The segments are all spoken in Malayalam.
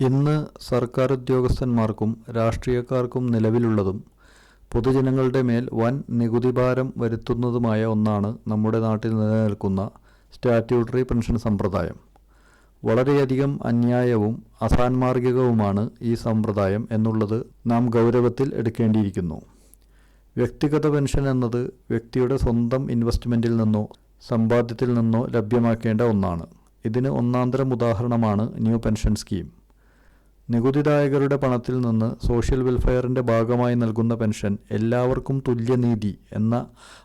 ഇന്ന് സർക്കാർ ഉദ്യോഗസ്ഥന്മാർക്കും രാഷ്ട്രീയക്കാർക്കും നിലവിലുള്ളതും പൊതുജനങ്ങളുടെ മേൽ വൻ നികുതിഭാരം വരുത്തുന്നതുമായ ഒന്നാണ് നമ്മുടെ നാട്ടിൽ നിലനിൽക്കുന്ന സ്റ്റാറ്റ്യൂട്ടറി പെൻഷൻ സമ്പ്രദായം. വളരെയധികം അന്യായവും അസാൻമാർഗികവുമാണ് ഈ സമ്പ്രദായം എന്നുള്ളത് നാം ഗൗരവത്തിൽ എടുക്കേണ്ടിയിരിക്കുന്നു. വ്യക്തിഗത പെൻഷൻ എന്നത് വ്യക്തിയുടെ സ്വന്തം ഇൻവെസ്റ്റ്മെന്റിൽ നിന്നോ സമ്പാദ്യത്തിൽ നിന്നോ ലഭ്യമാക്കേണ്ട ഒന്നാണ്. ഇതിന് ഒന്നാന്തരം ഉദാഹരണമാണ് ന്യൂ പെൻഷൻ സ്കീം. നികുതിദായകരുടെ പണത്തിൽ നിന്ന് സോഷ്യൽ വെൽഫെയറിന്റെ ഭാഗമായി നൽകുന്ന പെൻഷൻ എല്ലാവർക്കും തുല്യനീതി എന്ന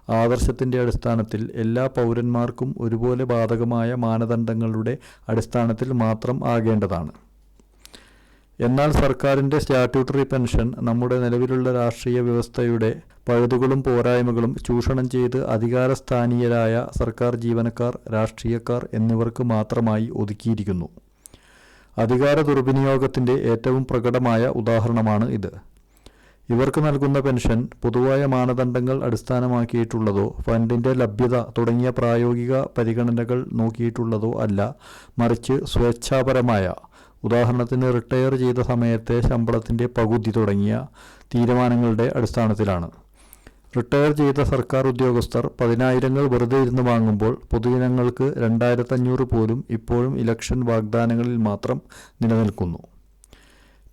ആദർശത്തിന്റെ അടിസ്ഥാനത്തിൽ എല്ലാ പൗരന്മാർക്കും ഒരുപോലെ ബാധകമായ മാനദണ്ഡങ്ങളുടെ അടിസ്ഥാനത്തിൽ മാത്രം ആകേണ്ടതാണ്. എന്നാൽ സർക്കാരിന്റെ സ്റ്റാറ്റ്യൂട്ടറി പെൻഷൻ നമ്മുടെ നിലവിലുള്ള രാഷ്ട്രീയ വ്യവസ്ഥയുടെ പഴുതുകളും പോരായ്മകളും ചൂഷണം ചെയ്ത് അധികാരസ്ഥാനീയരായ സർക്കാർ ജീവനക്കാർ രാഷ്ട്രീയക്കാർ എന്നിവർക്ക് മാത്രമായി ഒതുക്കിയിരിക്കുന്നു. അധികാര ദുർവിനിയോഗത്തിന്റെ ഏറ്റവും പ്രകടമായ ഉദാഹരണമാണ് ഇത്. ഇവർക്ക് നൽകുന്ന പെൻഷൻ പൊതുവായ മാനദണ്ഡങ്ങൾ അടിസ്ഥാനമാക്കിയിട്ടുള്ളതോ ഫണ്ടിന്റെ ലഭ്യത തുടങ്ങിയ പ്രായോഗിക പരിഗണനകൾ നോക്കിയിട്ടുള്ളതോ അല്ല മറിച്ച് സ്വേച്ഛാപരമായ ഉദാഹരണത്തിന് റിട്ടയർ ചെയ്ത സമയത്തെ ശമ്പളത്തിന്റെ പകുതി തുടങ്ങിയ തീരുമാനങ്ങളുടെ അടിസ്ഥാനത്തിലാണ്. റിട്ടയർ ചെയ്ത സർക്കാർ ഉദ്യോഗസ്ഥർ പതിനായിരങ്ങൾ വെറുതെ ഇരുന്ന് വാങ്ങുമ്പോൾ പൊതുജനങ്ങൾക്ക് രണ്ടായിരത്തഞ്ഞൂറ് പോലും ഇപ്പോഴും ഇലക്ഷൻ വാഗ്ദാനങ്ങളിൽ മാത്രം നിലനിൽക്കുന്നു.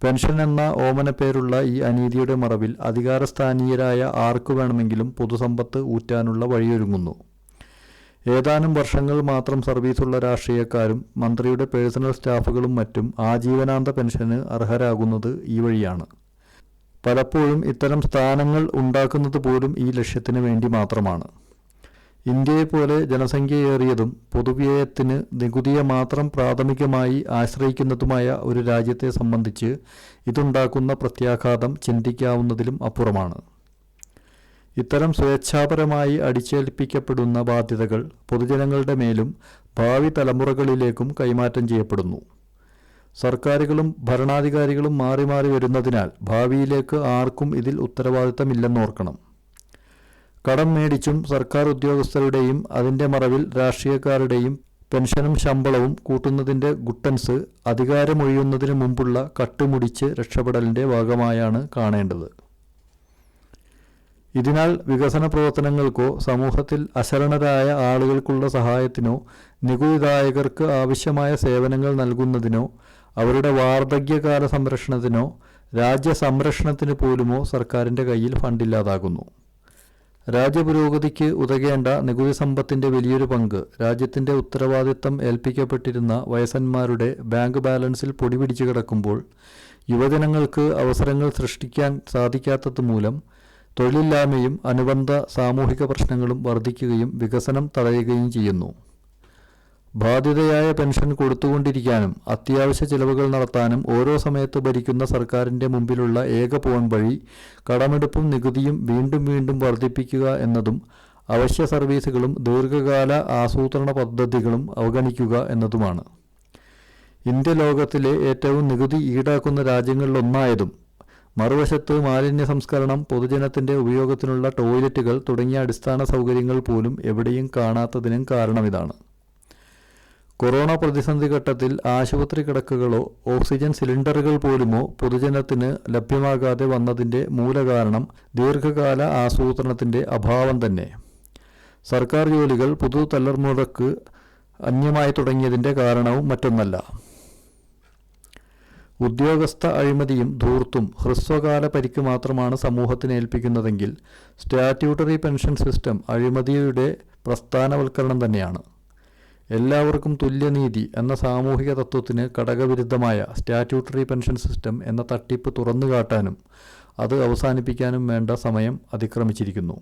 പെൻഷൻ എന്ന ഓമനപ്പേരുള്ള ഈ അനീതിയുടെ മറവിൽ അധികാരസ്ഥാനീയരായ ആർക്കു വേണമെങ്കിലും പൊതുസമ്പത്ത് ഊറ്റാനുള്ള വഴിയൊരുങ്ങുന്നു. ഏതാനും വർഷങ്ങൾ മാത്രം സർവീസുള്ള രാഷ്ട്രീയക്കാരും മന്ത്രിയുടെ പേഴ്സണൽ സ്റ്റാഫുകളും മറ്റും ആജീവനാന്ത പെൻഷന് അർഹരാകുന്നത് ഈ വഴിയാണ്. പലപ്പോഴും ഇത്തരം സ്ഥാനങ്ങൾ ഉണ്ടാക്കുന്നത് പോലും ഈ ലക്ഷ്യത്തിന് വേണ്ടി മാത്രമാണ്. ഇന്ത്യയെപ്പോലെ ജനസംഖ്യയേറിയതും പൊതുവ്യയത്തിന് നികുതിയെ മാത്രം പ്രാഥമികമായി ആശ്രയിക്കുന്നതുമായ ഒരു രാജ്യത്തെ സംബന്ധിച്ച് ഇതുണ്ടാക്കുന്ന പ്രത്യാഘാതം ചിന്തിക്കാവുന്നതിലും അപ്പുറമാണ്. ഇത്തരം സ്വേച്ഛാപരമായി അടിച്ചേൽപ്പിക്കപ്പെടുന്ന ബാധ്യതകൾ പൊതുജനങ്ങളുടെ മേലും ഭാവി തലമുറകളിലേക്കും കൈമാറ്റം ചെയ്യപ്പെടുന്നു. സർക്കാരുകളും ഭരണാധികാരികളും മാറി മാറി വരുന്നതിനാൽ ഭാവിയിലേക്ക് ആർക്കും ഇതിൽ ഉത്തരവാദിത്തമില്ലെന്നോർക്കണം. കടം മേടിച്ചും സർക്കാർ ഉദ്യോഗസ്ഥരുടെയും അതിന്റെ മറവിൽ രാഷ്ട്രീയക്കാരുടെയും പെൻഷനും ശമ്പളവും കൂട്ടുന്നതിന്റെ ഗുട്ടൻസ് അധികാരമൊഴിയുന്നതിന് മുമ്പുള്ള കട്ടുമുടിച്ച് രക്ഷപ്പെടലിന്റെ ഭാഗമായാണ് കാണേണ്ടത്. ഇതിനാൽ വികസന പ്രവർത്തനങ്ങൾക്കോ സമൂഹത്തിൽ അശരണരായ ആളുകൾക്കുള്ള സഹായത്തിനോ നികുതിദായകർക്ക് ആവശ്യമായ സേവനങ്ങൾ നൽകുന്നതിനോ അവരുടെ വാർദ്ധക്യകാല സംരക്ഷണത്തിനോ രാജ്യ സംരക്ഷണത്തിന് പോലുമോ സർക്കാരിന്റെ കയ്യിൽ ഫണ്ടില്ലാതാകുന്നു രാജ്യപുരോഗതിക്ക് ഉതകേണ്ട നികുതി സമ്പത്തിന്റെ വലിയൊരു പങ്ക് രാജ്യത്തിന്റെ ഉത്തരവാദിത്തം ഏൽപ്പിക്കപ്പെട്ടിരുന്ന വയസ്സന്മാരുടെ ബാങ്ക് ബാലൻസിൽ പൊടിപിടിച്ചു കിടക്കുമ്പോൾ യുവജനങ്ങൾക്ക് അവസരങ്ങൾ സൃഷ്ടിക്കാൻ സാധിക്കാത്തത് മൂലം തൊഴിലില്ലായ്മയും അനുബന്ധ സാമൂഹിക പ്രശ്നങ്ങളും വർദ്ധിക്കുകയും വികസനം തടയുകയും ചെയ്യുന്നു. ബാധ്യതയായ പെൻഷൻ കൊടുത്തുകൊണ്ടിരിക്കാനും അത്യാവശ്യ ചിലവുകൾ നടത്താനും ഓരോ സമയത്ത് ഭരിക്കുന്ന സർക്കാരിന്റെ മുമ്പിലുള്ള ഏക പോൺ വഴി കടമെടുപ്പും നികുതിയും വീണ്ടും വീണ്ടും വർദ്ധിപ്പിക്കുക എന്നതും അവശ്യ സർവീസുകളും ദീർഘകാല ആസൂത്രണ പദ്ധതികളും അവഗണിക്കുക എന്നതുമാണ്. ഇന്ത്യ ലോകത്തിലെ ഏറ്റവും നികുതി ഈടാക്കുന്ന രാജ്യങ്ങളിലൊന്നായതും മറുവശത്ത് മാലിന്യ സംസ്കരണം പൊതുജനത്തിന്റെ ഉപയോഗത്തിനുള്ള ടോയ്ലറ്റുകൾ തുടങ്ങിയ അടിസ്ഥാന സൗകര്യങ്ങൾ പോലും എവിടെയും കാണാത്തതിനും കാരണമിതാണ്. കൊറോണ പ്രതിസന്ധി ഘട്ടത്തിൽ ആശുപത്രി കിടക്കുകളോ ഓക്സിജൻ സിലിണ്ടറുകൾ പോലുമോ പൊതുജനത്തിന് ലഭ്യമാകാതെ വന്നതിന്റെ മൂലകാരണം ദീർഘകാല ആസൂത്രണത്തിന്റെ അഭാവം തന്നെ. സർക്കാർ ജോലികൾ പുതു തലർമുറക്ക് അന്യമായി തുടങ്ങിയതിന്റെ കാരണവും മറ്റൊന്നല്ല. ഉദ്യോഗസ്ഥ അഴിമതിയും ധൂർത്തും ഹ്രസ്വകാല പരിക്ക് മാത്രമാണ് സമൂഹത്തിന് ഏൽപ്പിക്കുന്നതെങ്കിൽ സ്റ്റാറ്റ്യൂട്ടറി പെൻഷൻ സിസ്റ്റം അഴിമതിയുടെ പ്രസ്ഥാനവൽക്കരണം തന്നെയാണ്. എല്ലാവർക്കും തുല്യനീതി എന്ന സാമൂഹിക തത്വത്തിന് ഘടകവിരുദ്ധമായ സ്റ്റാറ്റ്യൂട്ടറി പെൻഷൻ സിസ്റ്റം എന്ന തട്ടിപ്പ് തുറന്നുകാട്ടാനും അത് അവസാനിപ്പിക്കാനും വേണ്ട സമയം അതിക്രമിച്ചിരിക്കുന്നു.